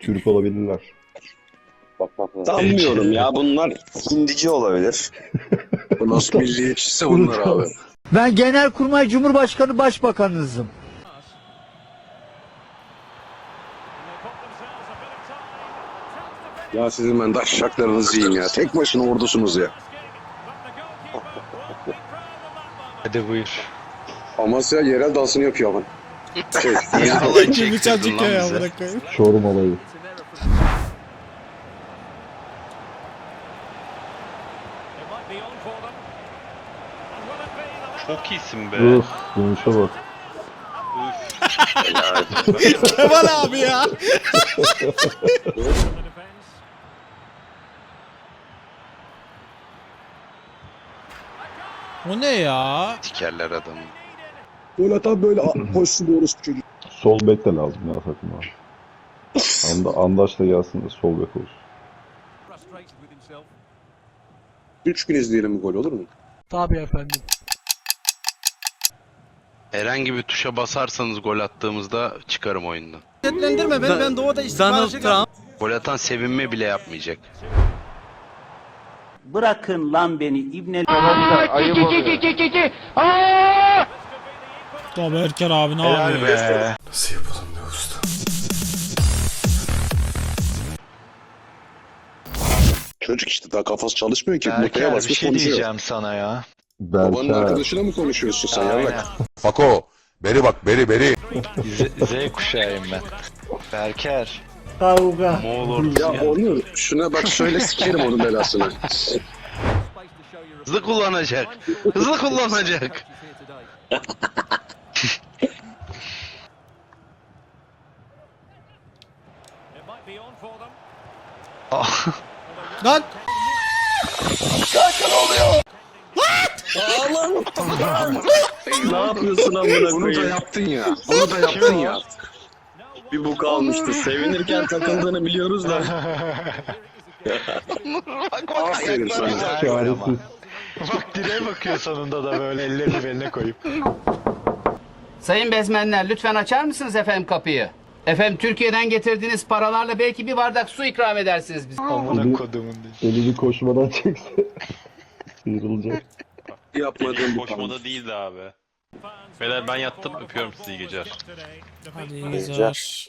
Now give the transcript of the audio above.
Türk olabilirler. Bak bak bak. Sanmıyorum ya bunlar hindici olabilir. Bu nasıl milliyetçisi bunlar abi. Ben Genelkurmay Cumhurbaşkanı Başbakanınızım. Ya sizin ben daşşaklarınızı yiyeyim ya. Tek başına ordusunuz ya. Hadi buyur. Amasya yerel dansını yapıyor ama. Niye halay çektirdin lan bize? Çorum olayı. Çok iyisin be. Uf, dönüşe bak. Kemal abi ya. o ne ya? Sikerler adamı. Böyle tam böyle koşsun doğrusu bu çocuk. Sol bek de lazım ya takıma. Anda, Andaş da gelsin de sol bek olsun. Üç gün izleyelim bu gol olur mu? Tabii efendim. Herhangi bir tuşa basarsanız gol attığımızda çıkarım oyundan. Şiddetlendirme beni ben doğuda istihbaratçı Trump. Gol atan sevinme bile yapmayacak. Bırakın lan beni ibne Tabii Erker abi ne yapıyor? be. Nasıl yapalım be usta? Çocuk işte daha kafası çalışmıyor ki. Mutluya Berker bir basmış şey konuşuyor. diyeceğim sana ya. Babanın Berker. arkadaşıyla mı konuşuyorsun sen Aynen. yavrak? Fako, beri bak, beri beri. Z, Z kuşağıyım ben. Berker. Kavga. Moğol ordusu Ya ya. onu şuna bak söyle sikerim onun belasını. Hızlı kullanacak. Hızlı kullanacak. Ah, Lan ne yapıyorsun amına Bunu da koyayım? yaptın ya. Bunu da yaptın ya. Bir bu kalmıştı. Sevinirken takıldığını biliyoruz da. Aferin sana. Çaresiz. Bak direğe bakıyor sonunda da böyle ellerini beline koyup. Sayın bezmenler lütfen açar mısınız efendim kapıyı? Efendim Türkiye'den getirdiğiniz paralarla belki bir bardak su ikram edersiniz bize. Amına kodumun diye. Elini koşmadan çekse sıyrılacak. Yapmadığın bir Koşmada değildi abi. Beyler ben yattım öpüyorum sizi iyi geceler. hadi iyi geceler.